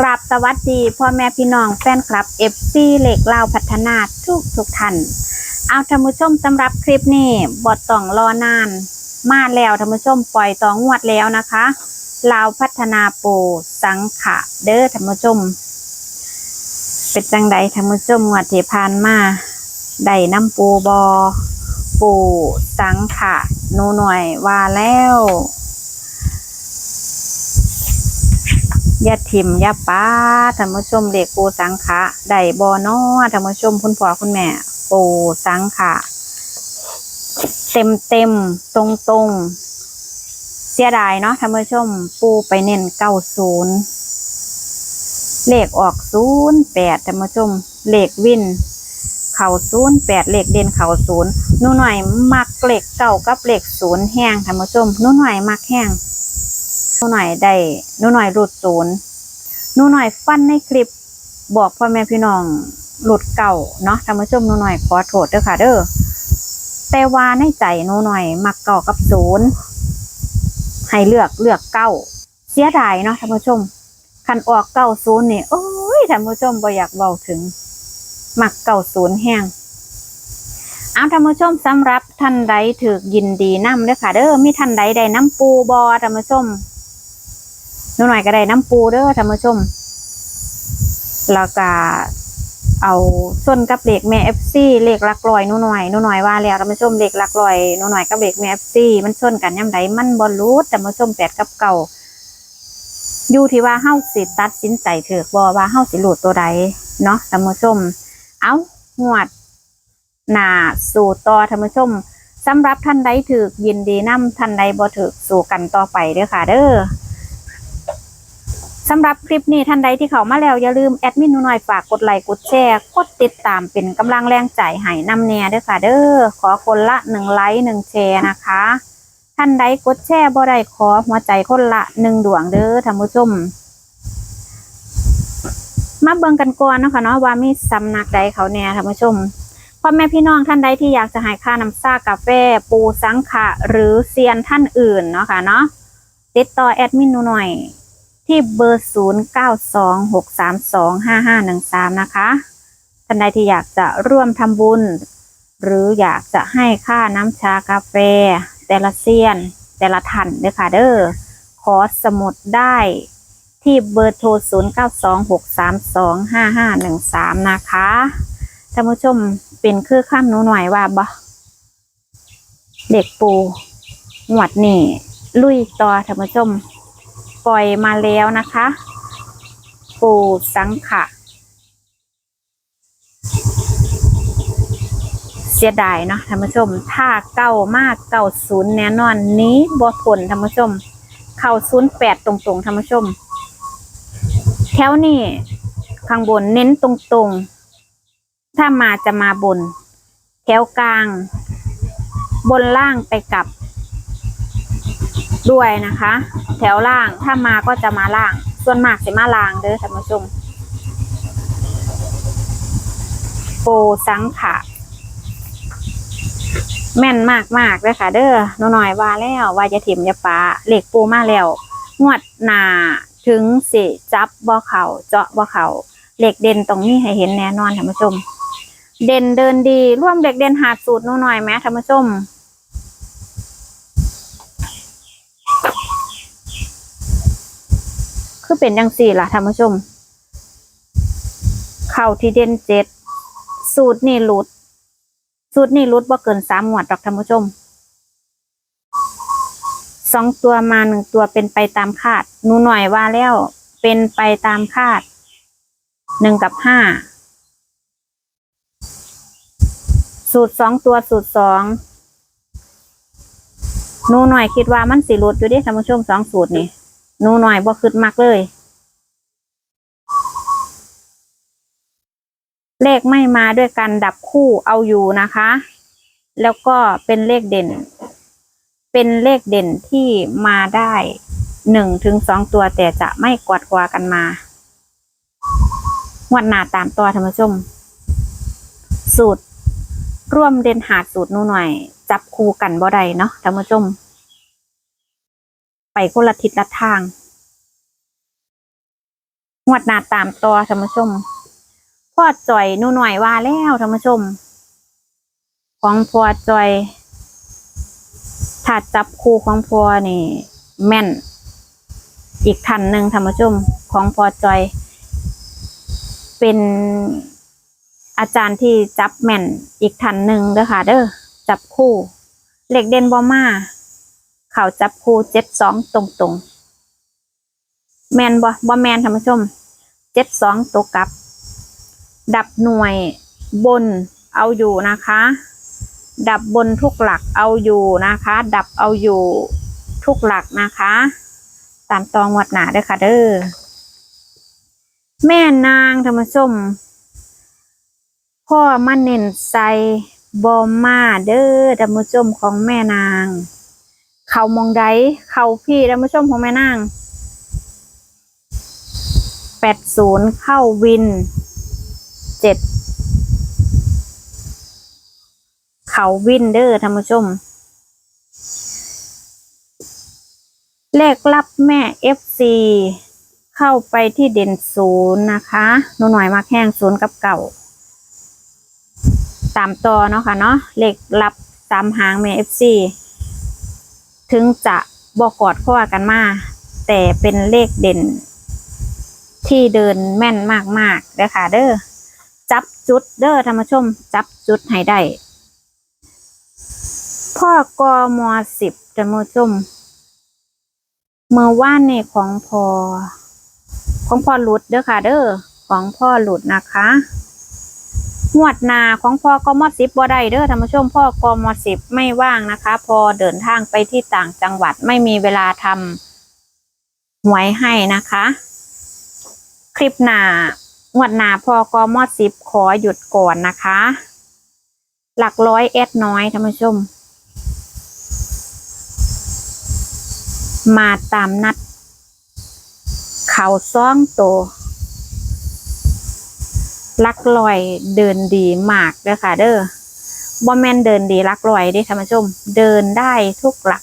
กราบสวัสดีพ่อแม่พี่น้องแฟนคลับเอฟซีเหล็กลาวพัฒนาทุกทุกท่านเอาท่านผู้ชมสำหรับคลิปนี้บทต้องรอนาน มาแล้วท่านผู้ชมปล่อยต่องวดแล้วนะคะลาวพัฒนาปูสังขะเด้อท่านผู้ชม เป็นจังใดท่านผู้ชมงวดที่ผ่านมาได้น้ำปูบอปูสังขะนูหน่อยว่าแล้ว อย่าทิมอย่าป้าท่านผู้ชมเด็กปูสังขะได้บอนอท่านผู้ชมคุณพ่อคุณแม่ ปูสังขะเต็มเต็มตรงตรงเสียดายเนาะท่านผู้ชมปูไปเน้นเก้าศูนย์เลขออกศูนย์แปดท่านผู้ชมเลขวินเข่าศูนย์แปดเลขเด่นเข่าศูนย์นูหน่อยมักเลขเก้ากับเลขศูนย์แห้งท่านผู้ชมนูหน่อยมักแห้ง นูหน่อยได้หนูหน่อยหลุดศูนย์หนูหน่อยฟันในคลิป บอกพ่อแม่พี่น้องหลุดเก่าเนาะท่านผู้ชมหนูหน่อยขอโทษเด้อค่ะ เด้อแต่ว่าในใจหนูหน่อยมักเก่ากับศูนย์ให้เลือกเลือกเก้าเสียดายเนาะท่านผู้ชมคันออกเก้าศูนย์นี่โอ้ยท่านผู้ชมบ่อยากเบาถึงมักเก่าศูนย์แห้งเอาท่านผู้ชมสำหรับท่านใดถือยินดีนำเด้อค่ะเด้อมีท่านใดได้น้ำปูบอท่านผู้ชม หนูหน่อยก็ได้น้ำปูเด้อท่านผู้ชม แล้วก็เอาส้นกับเหล็กแม่เอฟซีเหล็กลักลอยหนูหน่อยหนูหน่อยว่าแล้วท่านผู้ชมเหล็กลักลอยหนูหน่อยกับเหล็กแม่เอฟซีมันชนกันย่ำใดมันบอลลูดท่านผู้ชมแปดกับเก่าอยู่ที่ว่าเฮาสิตัดสินใจเถือกบอว่าเฮาสิหลุดตัวใดเนาะท่านผู้ชม เอางวดหนาสู่ต่อท่านผู้ชมสำหรับท่านใดถือยินดีนํท่านใดบ่ถือสู่กันต่อไปเด้อค่ะเด้อ สำหรับคลิปนี้ท่านใดที่เข้ามาแล้วอย่าลืมแอดมินหนูหน่อยฝากกดไลค์กดแชร์กดติดตามเป็นกำลังแรงใจให้นำแน่เด้อค่ะ เด้อขอคนละหนึ่งไลค์หนึ่งแชร์นะคะ ท่านใดกดแชร์บ่ได้ขอหัวใจคนละหนึ่งดวงเด้อท่านผู้ชมมาเบิ่งกันก่อนเนาะคะเนาะว่ามีสำนักใดเขาแน่ท่านผู้ชมพ่อแม่พี่น้องท่านใดที่อยากจะให้ค่าน้ำซ่ากาแฟปูสังขะหรือเซียนท่านอื่นเนาะค่ะเนาะติดต่อแอดมินหนูหน่อย ที่เบอร์ศูนย์เก้าสองหกสามสองห้าห้าหนึ่งสามนะคะ ท่านใดที่อยากจะร่วมทำบุญ หรืออยากจะให้ค่าน้ำชากาแฟ แต่ละเซียน แต่ละท่านเด้อค่ะเด้อ ขอสมุดได้ที่เบอร์โทร 0 9 2 6 3 2 5 5 1 3 นะคะท่านผู้ชมเป็นคือข้ามหนูหน่อยว่าบ่เด็กปูหวดนี่ลุยต่อท่านผู้ชม ล่อยมาแล้วนะคะ ปูสังขะเสียดายเนาะท่านผู้ชม ถ้าเก้ามากเก้าศูนย์แน่นอนนี้บ่ผลท่านผู้ชม เข้าศูนย์แปดตรงๆท่านผู้ชม แถวนี้ข้างบนเน้นตรงๆ ถ้ามาจะมาบน แถวกลาง บนล่างไปกลับด้วยนะคะ แถวล่าง ถ้ามาก็จะมาล่าง ส่วนมากจะมาล่างเด้อท่านผู้ชมโปสังขะแม่นมากมากเลยค่ะ เด้อหนูหน่อยว่าแล้วว่าจะถิ่มจะปาเหล็กปูมาแล้วงวดหนาถึงสิจับบ่อเขาเจาะบ่อเขาเหล็กเด่นตรงนี้ให้เห็นแน่นอนท่านผู้ชม เด่นเดินดีร่วมเด็กเด่นหาดสูตรนูหน่อยไหมท่านผู้ชม คือเป็นยังสี่ล่ะท่านผู้ชม เข่าที่เด่นเจ็ด สูตรนี่หลุด สูตรนี่รุดว่าเกินสามหมวดหรอกท่านผู้ชม สองตัวมาหนึ่งตัวเป็นไปตามคาดหนูหน่อยว่าแล้ว เป็นไปตามคาด หนึ่งกับห้า สูตรสองตัวสูตรสองหนูหน่อยคิดว่ามันสิรุดอยู่ดิท่านผู้ชมสองสูตรนี่ หนูหน่อยบ่คืดมักเลย เลขไม่มาด้วยกันดับคู่เอาอยู่นะคะ แล้วก็เป็นเลขเด่น เป็นเลขเด่นที่มาได้หนึ่งถึงสองตัวแต่จะไม่กวาดกวากันมางวดหนาตามตัวธรรมชม สูตร ร่วมเด่นหาดสูตรนูหน่อย จับคู่กันบ่ได้เนาะธรรมชม ไปคนละทิศละทางงวดหน้าตามต่อท่านผู้ชมพ่อจ่อยนูหน่อยว่าแล้วท่านผู้ชม ของพ่อจ่อยถ้าจับคู่ของพ่อนี่ แม่น อีกท่านหนึ่งท่านผู้ชม ของพ่อจอย เป็นอาจารย์ที่จับแม่นอีกท่านหนึ่งเด้อค่ะ เด้อจับคู่เหล็กเด่นบอมา เขาจับคู่เจ็ดสองตรงตรงแมนบ่บ่แมนท่านผู้ชมเจ็ดสองตัวกลับ ดับหน่วยบนเอาอยู่นะคะ ดับบนทุกหลักเอาอยู่นะคะ ดับเอาอยู่ทุกหลักนะคะ ตามตองวัดหนาเด้อค่ะเด้อแม่นางธรรมชมพ่อมาเน้นใส่บอมมาเด้อธรรมชมของแม่นาง เขามองใดเขาพี่ธรรมชมของแม่นางแปดศูนย์เข้าวินเจ็ดเขาวินเดอร์ท่านผู้ชม เลขลับแม่ FC เข้าไปที่เด่นศูนย์นะคะหนูหน่อยมาแข่งศูนย์กับเก่าตามต่อเนาะค่ะเนาะเลขลับตามหางแม่ FC ถึงจะบอกกอดข้อกันมาแต่เป็นเลขเด่น ที่เดินแม่นมากๆเด้อค่ะ เด้อจับจุดเด้อท่านผู้ชม จับจุดให้ได้พ่อกมอสิบท่านผู้ชมเมื่อว่านในของพอของพ่อหลุดเด้อค่ะ เด้อของพ่อหลุดนะคะ งวดนาของพ่อกมอสิบบ่ได้เด้อท่านผู้ชมพ่อกมอสิบไม่ว่างนะคะ พอเดินทางไปที่ต่างจังหวัดไม่มีเวลาทำหวยให้นะคะ คลิปหนางวดนาพอกมอสิบขอหยุดก่อนนะคะ หลักร้อยเอสน้อยท่านผู้ชม มาตามนัด เขาซ่องโตว ลักลอยเดินดีมากเด้อค่ะ เด้อบอแมนเดินดีลักลอยเด้ท่านผู้ชม เดินได้ทุกหลัก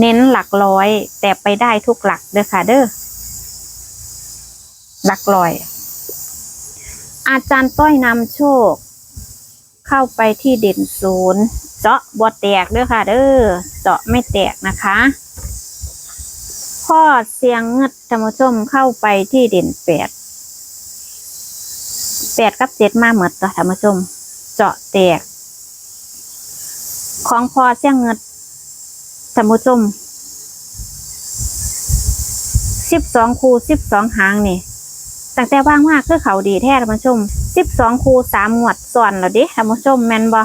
เน้นหลักร้อย แต่ไปได้ทุกหลักเด้อค่ะ เด้อหลักลอย อาจารย์ต้อยนำโชค เข้าไปที่เด่นศูนย์เจาะบอแตกเด้อค่ะ เด้อเจาะไม่แตกนะคะพ่อเสียงเงึดธรรมชมเข้าไปที่เด่นแปด แปดกับเจ็ดมาเหมือนตัวธรรมชม เจาะแตก ของพอเสี่ยงเงึดธรรมชมสิบสองคูสิบสองหางนี่ตั้งแต่ว่างมากคือเขาดีแท้ธรรมชมสิบสองคูสามหมวดส่วนแล้วเดิธรรมชมแมนบ่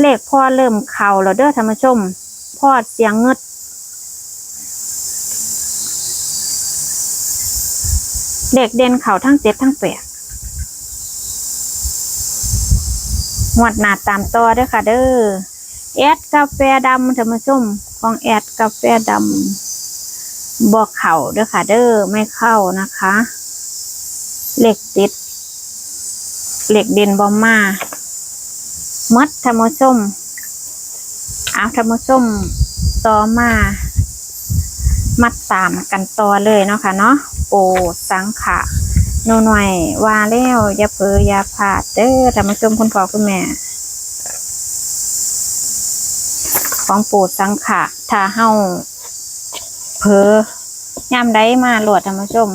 เลขพ่อเริ่มเข่าแล้วเด้อธรรมชม พ่อเสียงเงึด เด็กเด่นเขาทั้งเจ็ดทั้งแปดหวดหนาตามต่อเด้อค่ะ เด้อแอดกาแฟดำท่านผู้ชมของแอดกาแฟดำบอกเข่าด้อค่ะ เด้อไม่เข้านะคะเหล็กติดเหล็กเด่นบอมมามัดท่านผู้มเอาท่านผู้มต่อมา มัดตามกันต่อเลยเนาะค่ะเนาะโปสังขะโนหน่อยว่าแล้วอย่าเผลออย่าพลาดเด้อท่านผู้ชมคุณพ่อคุณแม่ ของปูสังขะถ้าเฮาเผลอย่ามใดมาโหลดท่านผู้ชม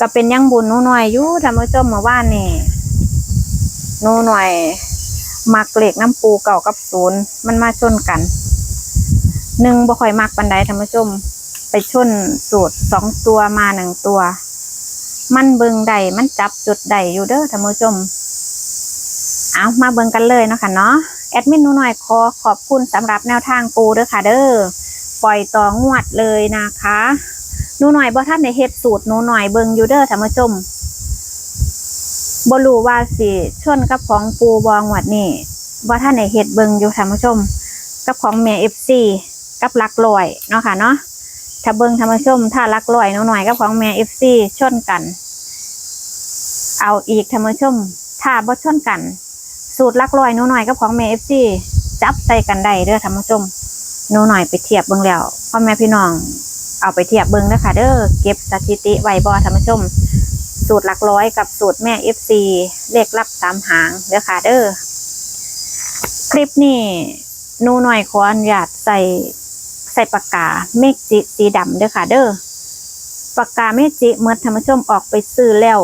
ก็เป็นยังบุญหนูหน่อยอยู่ท่านผู้ชมเมื่านนี่หนูหน่อยมักเหล็กน้ำปูเก่ากับศูนย์มันมาชนกัน หนึ่งบ่ค่อยมักปันไดท่านผู้ชม ไปชนสูตรสองตัวมาหนึ่งตัว มันเบิงใดมันจับจุดใดอยู่เด้อท่านผู้ชม เอามาเบิงกันเลยเนาะค่ะเนาะแอดมินหนูหน่อยขอขอบคุณสำหรับแนวทางปูเด้อค่ะเด้อปล่อยต่องวดเลยนะคะหนูหน่อยบ่ท่านในเฮ็ดสูตรหนูหน่อยเบิงอยู่เด้อท่านผู้ชมบ่รู้ว่าสิชนกับของปูบองวดนี่บ่ท่านในเฮ็ดเบิงอยู่ท่านผู้ชม กับของเมียเอฟซี กับลักลอยเนาะค่ะเนาะถ้าเบิงธรรมชมถ้าลักลอยนูหน่อยกับของเมียเอฟซีชนกัน เอาอีกธรรมชมถ้าบ่ชนกัน สูตรลักลอยนูหน่อยกับของเมียเอฟซีจับใส่กันได้เด้อธรรมชมนูหน่อยไปเทียบเบิ่งแล้วพ่อแม่พี่น้องเอาไปเทียบเบิ้งนะคะเด้อเก็บสถิติไว้บอท่านผู้ชม สูตรหลักร้อยกับสูตรแม่ FC เลขลับสามหางเด้อค่ะเด้อคลิปนี้นูหน่อยขออนุญาตใส่ ใส่ปากกาเมกจิสีดำเด้อค่ะ เด้อปากกาเมจิเมื่อท่านผู้ชมออกไปซื้อแล้ว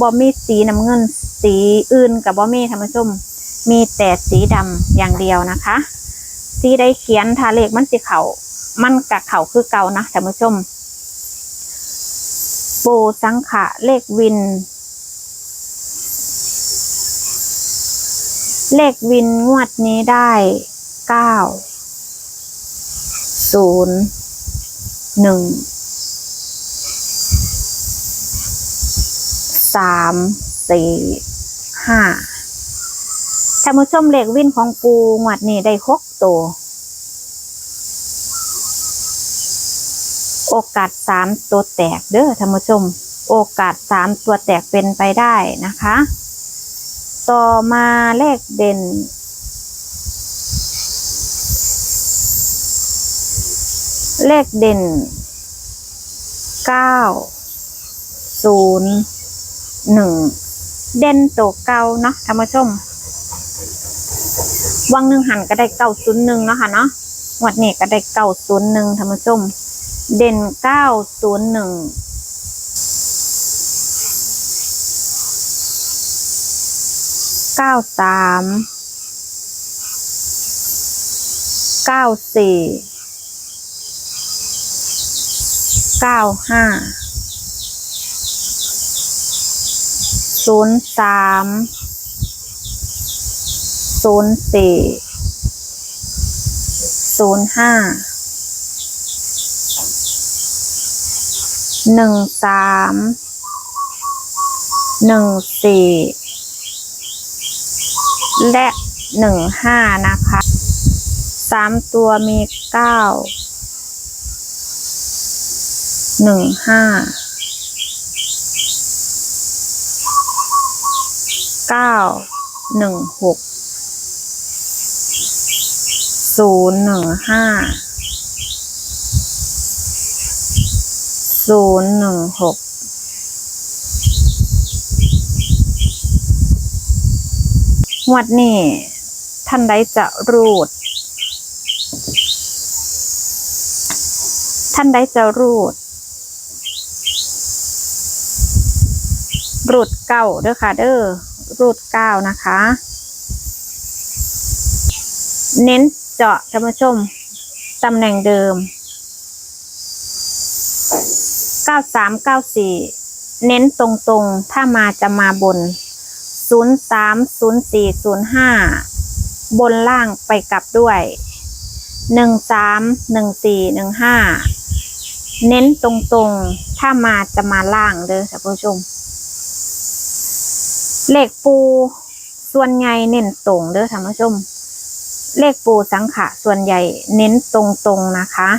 บ่มีสีน้ำเงิน สีอื่นกับบ่มีท่านผู้ชม มีแต่สีดำอย่างเดียวนะคะ สีได้เขียนทาเลขมันสิเขามันกับเขาคือเก่านะท่านผู้ชม ปูสังขะเลขวิน เลขวินงวดนี้ได้เก้า ศูนย์หนึ่งสามสี่ห้าท่านผู้ชมเลขวินของปูงวดนี้ได้หกตัว โอกาสสามตัวแตกเด้อท่านผู้ชม โอกาสสามตัวแตกเป็นไปได้นะคะ ต่อมาเลขเด่น เลขเด่นเก้าศูนย์หนึ่งเด่นตัวเก่าเนาะท่านผู้ชม วังหนึ่งหันก็ได้เก้าศูนย์หนึ่งเนาะค่ะเนาะงวัดนี้ก็ได้เก้าศูนย์หนึ่งท่านผู้ชม เด่นเก้าศูนย์หนึ่งเก้าสามเก้าสี่ เก้าห้าศูนย์สามศูนย์สี่ศูนย์ห้าหนึ่งสามหนึ่งสี่และหนึ่งห้านะคะสามตัวมีเก้า หนึ่งห้าเก้าหนึ่งหกศูนย์หนึ่งห้าศูนย์หนึ่งหกงวดนี้ท่านใดจะรูด ท่านใดจะรูด รูดเก้าเด้อค่ะ เด้อรูดเก้านะคะ เน้นเจาะท่านผู้ชมตำแหน่งเดิมเก้าสามเก้าสี่เน้นตรงๆ ถ้ามาจะมาบนศูนย์สามศูนย์สี่ศูนย์ห้าบนล่างไปกลับด้วยหนึ่งสามหนึ่งสี่หนึ่งห้าเน้นตรงๆ ถ้ามาจะมาล่างเด้อท่านผู้ชม เลขปูส่วนใหญ่เน้นตรงเด้อท่านผู้ชม เลขปูสังขะส่วนใหญ่เน้นตรงๆนะคะ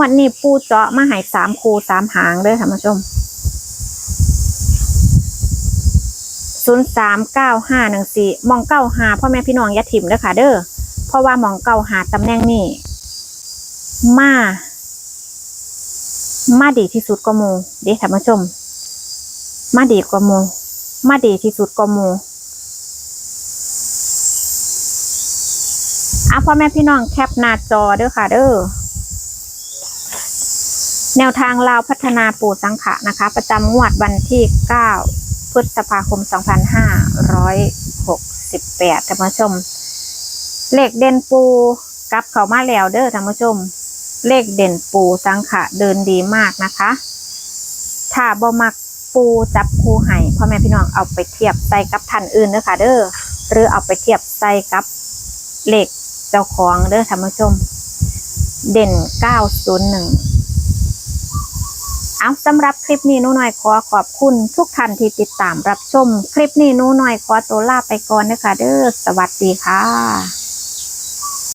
วดนี้ปูเจาะมาหายสามคูสามหางเด้อท่านผู้ชมศูนย์สามเก้าห้าหนึ่งสี่มองเก้าหาพ่อแม่พี่น้องอยาถิ่มเด้อค่ะเด้อเพราะว่ามองเก้าหาตำแหน่งนี้มา มาดีที่สุดก็มูเด้อท่านผู้ชม มาดีกว่ามู มาดีที่สุดก็มูอะพ่อแม่พี่น้องแคปหน้าจอเด้อค่ะ เด้อแนวทางลาวพัฒนาปู่สังขะนะคะ ประจำงวดวันที่ 9 พฤษภาคม 2568ท่านผู้ชม เลขเด่นปูกลับเขามาแล้วเด้อท่านผู้ชม เลขเด่นปูสังขะเดินดีมากนะคะ ถ้าบ่มัก ปูจับคูไห้พ่อแม่พี่น้องเอาไปเทียบใส่กับท่านอื่นเด้อค่ะ เด้อหรือเอาไปเทียบใส่กับเลขเจ้าของเด้อท่านผู้ชม เด่น 901 เอาสำหรับคลิปนี้นูหน่อยขอขอบคุณทุกท่านที่ติดตามรับชม คลิปนี้นูหน่อยขอตัวลาไปก่อนนะคะเด้อสวัสดีค่ะ